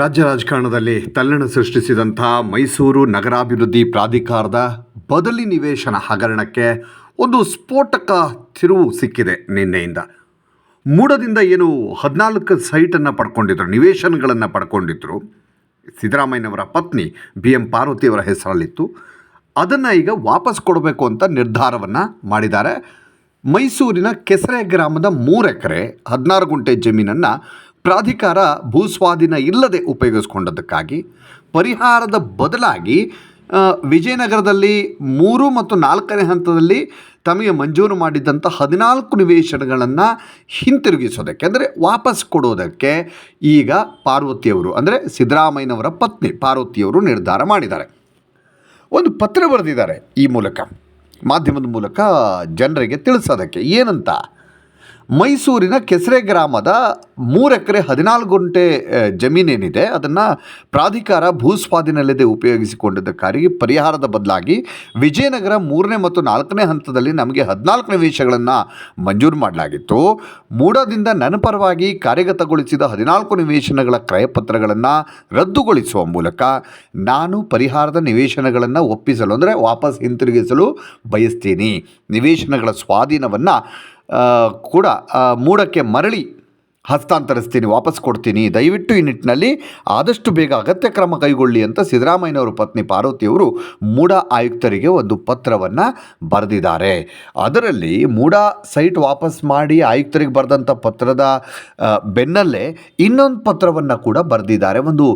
ರಾಜ್ಯ ರಾಜಕಾರಣದಲ್ಲಿ ತಲ್ಲಣ ಸೃಷ್ಟಿಸಿದಂಥ ಮೈಸೂರು ನಗರಾಭಿವೃದ್ಧಿ ಪ್ರಾಧಿಕಾರದ ಬದಲಿ ನಿವೇಶನ ಹಗರಣಕ್ಕೆ ಒಂದು ಸ್ಫೋಟಕ ತಿರುವು ಸಿಕ್ಕಿದೆ ನಿನ್ನೆಯಿಂದ. ಮೂಡದಿಂದ ಏನು ಹದಿನಾಲ್ಕು ಸೈಟನ್ನು ಪಡ್ಕೊಂಡಿದ್ರು, ನಿವೇಶನಗಳನ್ನು ಪಡ್ಕೊಂಡಿದ್ರು. ಸಿದ್ದರಾಮಯ್ಯನವರ ಪತ್ನಿ ಬಿ ಎಂ ಪಾರ್ವತಿಯವರ ಹೆಸರಲ್ಲಿತ್ತು. ಅದನ್ನು ಈಗ ವಾಪಸ್ ಕೊಡಬೇಕು ಅಂತ ನಿರ್ಧಾರವನ್ನು ಮಾಡಿದ್ದಾರೆ. ಮೈಸೂರಿನ ಕೆಸರೆ ಗ್ರಾಮದ ಮೂರು ಎಕರೆ ಹದಿನಾರು ಗುಂಟೆ ಜಮೀನನ್ನು ಪ್ರಾಧಿಕಾರ ಭೂಸ್ವಾಧೀನ ಇಲ್ಲದೆ ಉಪಯೋಗಿಸ್ಕೊಂಡದಕ್ಕಾಗಿ ಪರಿಹಾರದ ಬದಲಾಗಿ ವಿಜಯನಗರದಲ್ಲಿ ಮೂರು ಮತ್ತು ನಾಲ್ಕನೇ ಹಂತದಲ್ಲಿ ತಮಗೆ ಮಂಜೂರು ಮಾಡಿದ್ದಂಥ ಹದಿನಾಲ್ಕು ನಿವೇಶನಗಳನ್ನು ಹಿಂತಿರುಗಿಸೋದಕ್ಕೆ, ಅಂದರೆ ವಾಪಸ್ ಕೊಡೋದಕ್ಕೆ ಈಗ ಪಾರ್ವತಿಯವರು, ಅಂದರೆ ಸಿದ್ದರಾಮಯ್ಯನವರ ಪತ್ನಿ ಪಾರ್ವತಿಯವರು ನಿರ್ಧಾರ ಮಾಡಿದ್ದಾರೆ. ಒಂದು ಪತ್ರ ಬರೆದಿದ್ದಾರೆ ಈ ಮೂಲಕ, ಮಾಧ್ಯಮದ ಮೂಲಕ ಜನರಿಗೆ ತಿಳಿಸೋದಕ್ಕೆ. ಏನಂತ? ಮೈಸೂರಿನ ಕೆಸರೆ ಗ್ರಾಮದ ಮೂರು ಎಕರೆ ಹದಿನಾಲ್ಕು ಗುಂಟೆ ಜಮೀನೇನಿದೆ ಅದನ್ನು ಪ್ರಾಧಿಕಾರ ಭೂಸ್ವಾಧೀನಲ್ಲದೆ ಉಪಯೋಗಿಸಿಕೊಂಡಿದ್ದಕ್ಕಾಗಿ ಪರಿಹಾರದ ಬದಲಾಗಿ ವಿಜಯನಗರ ಮೂರನೇ ಮತ್ತು ನಾಲ್ಕನೇ ಹಂತದಲ್ಲಿ ನಮಗೆ ಹದಿನಾಲ್ಕು ನಿವೇಶಗಳನ್ನು ಮಂಜೂರು ಮಾಡಲಾಗಿತ್ತು. ಮೂಡದಿಂದ ನನಪರವಾಗಿ ಪರವಾಗಿ ಕಾರ್ಯಗತಗೊಳಿಸಿದ ಹದಿನಾಲ್ಕು ನಿವೇಶನಗಳ ಕ್ರಯಪತ್ರಗಳನ್ನು ರದ್ದುಗೊಳಿಸುವ ಮೂಲಕ ನಾನು ಪರಿಹಾರದ ನಿವೇಶನಗಳನ್ನು ಒಪ್ಪಿಸಲು ಅಂದರೆ ವಾಪಸ್ ಹಿಂತಿರುಗಿಸಲು ಬಯಸ್ತೀನಿ. ನಿವೇಶನಗಳ ಸ್ವಾಧೀನವನ್ನು ಕೂಡ ಮೂಡಕ್ಕೆ ಮರಳಿ ಹಸ್ತಾಂತರಿಸ್ತೀನಿ, ವಾಪಸ್ ಕೊಡ್ತೀನಿ. ದಯವಿಟ್ಟು ಈ ನಿಟ್ಟಿನಲ್ಲಿ ಆದಷ್ಟು ಬೇಗ ಅಗತ್ಯ ಕ್ರಮ ಕೈಗೊಳ್ಳಿ ಅಂತ ಸಿದ್ದರಾಮಯ್ಯನವರ ಪತ್ನಿ ಪಾರ್ವತಿಯವರು ಮೂಡ ಆಯುಕ್ತರಿಗೆ ಒಂದು ಪತ್ರವನ್ನು ಬರೆದಿದ್ದಾರೆ. ಅದರಲ್ಲಿ ಮೂಡ ಸೈಟ್ ವಾಪಸ್ ಮಾಡಿ ಆಯುಕ್ತರಿಗೆ ಬರೆದಂಥ ಪತ್ರದ ಬೆನ್ನಲ್ಲೇ ಇನ್ನೊಂದು ಪತ್ರವನ್ನು ಕೂಡ ಬರೆದಿದ್ದಾರೆ. ಒಂದು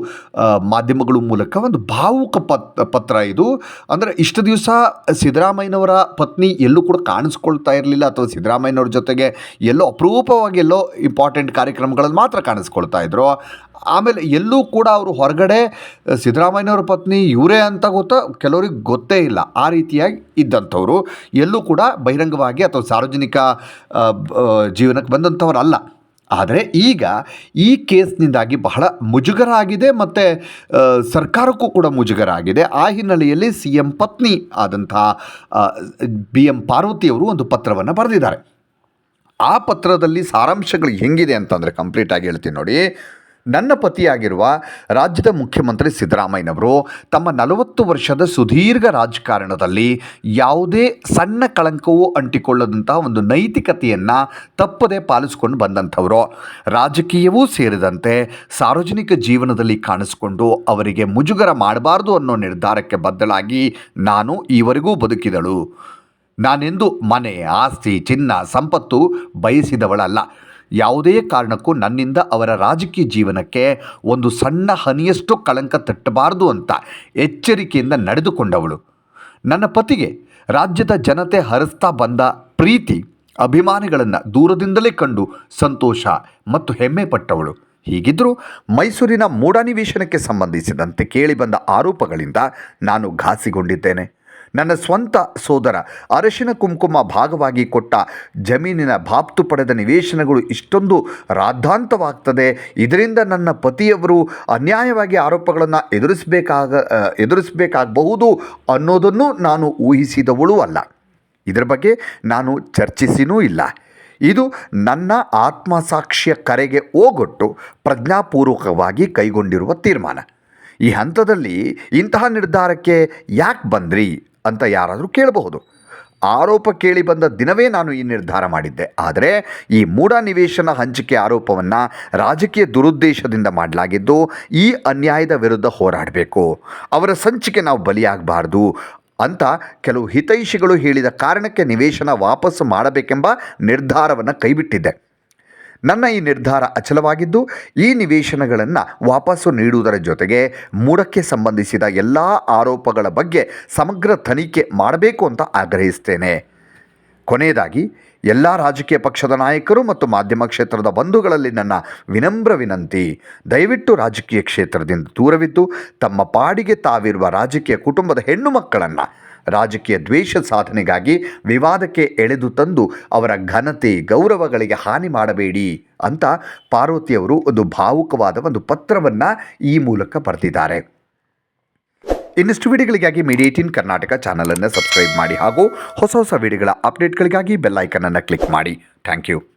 ಮಾಧ್ಯಮಗಳ ಮೂಲಕ ಒಂದು ಭಾವುಕ ಪತ್, ಪತ್ರ ಇದು. ಅಂದರೆ ಇಷ್ಟು ದಿವಸ ಸಿದ್ದರಾಮಯ್ಯನವರ ಪತ್ನಿ ಎಲ್ಲೂ ಕೂಡ ಕಾಣಿಸ್ಕೊಳ್ತಾ ಇರಲಿಲ್ಲ, ಅಥವಾ ಸಿದ್ದರಾಮಯ್ಯನವ್ರ ಜೊತೆಗೆ ಎಲ್ಲೋ ಅಪರೂಪವಾಗಿ ಎಲ್ಲೋ ಇಂಪಾರ್ಟೆಂಟ್ ಕಾರ್ಯಕ್ರಮಗಳಲ್ಲಿ ಮಾತ್ರ ಕಾಣಿಸ್ಕೊಳ್ತಾ ಇದ್ರು. ಆಮೇಲೆ ಎಲ್ಲೂ ಕೂಡ ಅವರು ಹೊರಗಡೆ ಸಿದ್ದರಾಮಯ್ಯನವ್ರ ಪತ್ನಿ ಇವರೇ ಅಂತ ಗೊತ್ತಾ, ಕೆಲವ್ರಿಗೆ ಗೊತ್ತೇ ಇಲ್ಲ. ಆ ರೀತಿಯಾಗಿ ಇದ್ದಂಥವ್ರು. ಎಲ್ಲೂ ಕೂಡ ಬಹಿರಂಗವಾಗಿ ಅಥವಾ ಸಾರ್ವಜನಿಕ ಜೀವನಕ್ಕೆ ಬಂದಂಥವ್ರಲ್ಲ. ಆದರೆ ಈಗ ಈ ಕೇಸ್ನಿಂದಾಗಿ ಬಹಳ ಮುಜುಗರ ಆಗಿದೆ ಮತ್ತು ಸರ್ಕಾರಕ್ಕೂ ಕೂಡ ಮುಜುಗರ ಆಗಿದೆ ಆ ಹಿನ್ನೆಲೆಯಲ್ಲಿ ಸಿ ಎಂ ಪತ್ನಿ ಆದಂತಹ ಬಿ ಎಂ ಪಾರ್ವತಿಯವರು ಒಂದು ಪತ್ರವನ್ನು ಬರೆದಿದ್ದಾರೆ. ಆ ಪತ್ರದಲ್ಲಿ ಸಾರಾಂಶಗಳು ಹೆಂಗಿದೆ ಅಂತಂದರೆ ಕಂಪ್ಲೀಟಾಗಿ ಹೇಳ್ತೀನಿ ನೋಡಿ. ನನ್ನ ಪತಿಯಾಗಿರುವ ರಾಜ್ಯದ ಮುಖ್ಯಮಂತ್ರಿ ಸಿದ್ದರಾಮಯ್ಯನವರು ತಮ್ಮ ನಲವತ್ತು ವರ್ಷದ ಸುದೀರ್ಘ ರಾಜಕಾರಣದಲ್ಲಿ ಯಾವುದೇ ಸಣ್ಣ ಕಳಂಕವೂ ಅಂಟಿಕೊಳ್ಳದಂತಹ ಒಂದು ನೈತಿಕತೆಯನ್ನು ತಪ್ಪದೆ ಪಾಲಿಸ್ಕೊಂಡು ಬಂದಂಥವರು. ರಾಜಕೀಯವೂ ಸೇರಿದಂತೆ ಸಾರ್ವಜನಿಕ ಜೀವನದಲ್ಲಿ ಕಾಣಿಸಿಕೊಂಡು ಅವರಿಗೆ ಮುಜುಗರ ಮಾಡಬಾರ್ದು ಅನ್ನೋ ನಿರ್ಧಾರಕ್ಕೆ ಬದ್ದಳಾಗಿ ನಾನು ಈವರೆಗೂ ಬದುಕಿದಳು. ನಾನೆಂದು ಮನೆ, ಆಸ್ತಿ, ಚಿನ್ನ, ಸಂಪತ್ತು ಬಯಸಿದವಳಲ್ಲ. ಯಾವುದೇ ಕಾರಣಕ್ಕೂ ನನ್ನಿಂದ ಅವರ ರಾಜಕೀಯ ಜೀವನಕ್ಕೆ ಒಂದು ಸಣ್ಣ ಹನಿಯಷ್ಟು ಕಳಂಕ ತಟ್ಟಬಾರದು ಅಂತ ಎಚ್ಚರಿಕೆಯಿಂದ ನಡೆದುಕೊಂಡವಳು. ನನ್ನ ಪತಿಗೆ ರಾಜ್ಯದ ಜನತೆ ಹರಿಸ್ತಾ ಬಂದ ಪ್ರೀತಿ, ಅಭಿಮಾನಿಗಳನ್ನು ದೂರದಿಂದಲೇ ಕಂಡು ಸಂತೋಷ ಮತ್ತು ಹೆಮ್ಮೆ ಪಟ್ಟವಳು. ಹೀಗಿದ್ದರೂ ಮೈಸೂರಿನ ಮೂಢನಿವೇಶನಕ್ಕೆ ಸಂಬಂಧಿಸಿದಂತೆ ಕೇಳಿಬಂದ ಆರೋಪಗಳಿಂದ ನಾನು ಘಾಸಿಗೊಂಡಿದ್ದೇನೆ. ನನ್ನ ಸ್ವಂತ ಸೋದರ. ಅರಶಿನ ಕುಂಕುಮ ಭಾಗವಾಗಿ ಕೊಟ್ಟ ಜಮೀನಿನ ಭಾಪ್ತು ಪಡೆದ ನಿವೇಶನಗಳು ಇಷ್ಟೊಂದು ರಾದ್ಧಾಂತವಾಗ್ತದೆ. ಇದರಿಂದ ನನ್ನ ಪತಿಯವರು ಅನ್ಯಾಯವಾಗಿ ಆರೋಪಗಳನ್ನು ಎದುರಿಸಬೇಕಾಗ ಎದುರಿಸಬೇಕಾಗಬಹುದು ಅನ್ನೋದನ್ನು ನಾನು ಊಹಿಸಿದವಳೂ ಅಲ್ಲ. ಇದರ ಬಗ್ಗೆ ನಾನು ಚರ್ಚಿಸಿನೂ ಇಲ್ಲ. ಇದು ನನ್ನ ಆತ್ಮಸಾಕ್ಷಿಯ ಕರೆಗೆ ಓಗೊಟ್ಟು ಪ್ರಜ್ಞಾಪೂರ್ವಕವಾಗಿ ಕೈಗೊಂಡಿರುವ ತೀರ್ಮಾನ. ಈ ಹಂತದಲ್ಲಿ ಇಂತಹ ನಿರ್ಧಾರಕ್ಕೆ ಯಾಕೆ ಬಂದ್ರಿ? ಅಂತ ಯಾರಾದರೂ ಕೇಳಬಹುದು. ಆರೋಪ ಕೇಳಿ ಬಂದ ದಿನವೇ ನಾನು ಈ ನಿರ್ಧಾರ ಮಾಡಿದ್ದೆ. ಆದರೆ ಈ ಮೂಢ ನಿವೇಶನ ಹಂಚಿಕೆ ಆರೋಪವನ್ನು ರಾಜಕೀಯ ದುರುದ್ದೇಶದಿಂದ ಮಾಡಲಾಗಿದ್ದು ಈ ಅನ್ಯಾಯದ ವಿರುದ್ಧ ಹೋರಾಡಬೇಕು. ಅವರ ಸಂಚಿಕೆ ನಾವು ಬಲಿಯಾಗಬಾರ್ದು ಅಂತ ಕೆಲವು ಹಿತೈಷಿಗಳು ಹೇಳಿದ ಕಾರಣಕ್ಕೆ ನಿವೇಶನ ವಾಪಸ್ಸು ಮಾಡಬೇಕೆಂಬ ನಿರ್ಧಾರವನ್ನು ಕೈಬಿಟ್ಟಿದ್ದೆ. ನನ್ನ ಈ ನಿರ್ಧಾರ ಅಚಲವಾಗಿದ್ದು, ಈ ನಿವೇಶನಗಳನ್ನು ವಾಪಸ್ಸು ನೀಡುವುದರ ಜೊತೆಗೆ ಮೂಡಕ್ಕೆ ಸಂಬಂಧಿಸಿದ ಎಲ್ಲ ಆರೋಪಗಳ ಬಗ್ಗೆ ಸಮಗ್ರ ತನಿಖೆ ಮಾಡಬೇಕು ಅಂತ ಆಗ್ರಹಿಸ್ತೇನೆ. ಕೊನೆಯದಾಗಿ, ಎಲ್ಲ ರಾಜಕೀಯ ಪಕ್ಷದ ನಾಯಕರು ಮತ್ತು ಮಾಧ್ಯಮ ಕ್ಷೇತ್ರದ ಬಂಧುಗಳಲ್ಲಿ ನನ್ನ ವಿನಮ್ರ ವಿನಂತಿ. ದಯವಿಟ್ಟು ರಾಜಕೀಯ ಕ್ಷೇತ್ರದಿಂದ ದೂರವಿದ್ದು, ತಮ್ಮ ಪಾಡಿಗೆ ತಾವಿರುವ ರಾಜಕೀಯ ಕುಟುಂಬದ ಹೆಣ್ಣು ಮಕ್ಕಳನ್ನು ರಾಜಕೀಯ ದ್ವೇಷ ಸಾಧನೆಗಾಗಿ ವಿವಾದಕ್ಕೆ ಎಳೆದು ತಂದು ಅವರ ಘನತೆ, ಗೌರವಗಳಿಗೆ ಹಾನಿ ಮಾಡಬೇಡಿ ಅಂತ ಪಾರ್ವತಿಯವರು ಒಂದು ಭಾವುಕವಾದ ಒಂದು ಪತ್ರವನ್ನು ಈ ಮೂಲಕ ಬರೆದಿದ್ದಾರೆ. ಇನ್ನಷ್ಟು ವಿಡಿಯೋಗಳಿಗಾಗಿ ಮೀಡಿಯೇಟಿನ್ ಕರ್ನಾಟಕ ಚಾನಲನ್ನು ಸಬ್ಸ್ಕ್ರೈಬ್ ಮಾಡಿ ಹಾಗೂ ಹೊಸ ಹೊಸ ವಿಡಿಯೋಗಳ ಅಪ್ಡೇಟ್ಗಳಿಗಾಗಿ ಬೆಲ್ಲೈಕನನ್ನು ಕ್ಲಿಕ್ ಮಾಡಿ. Thank you.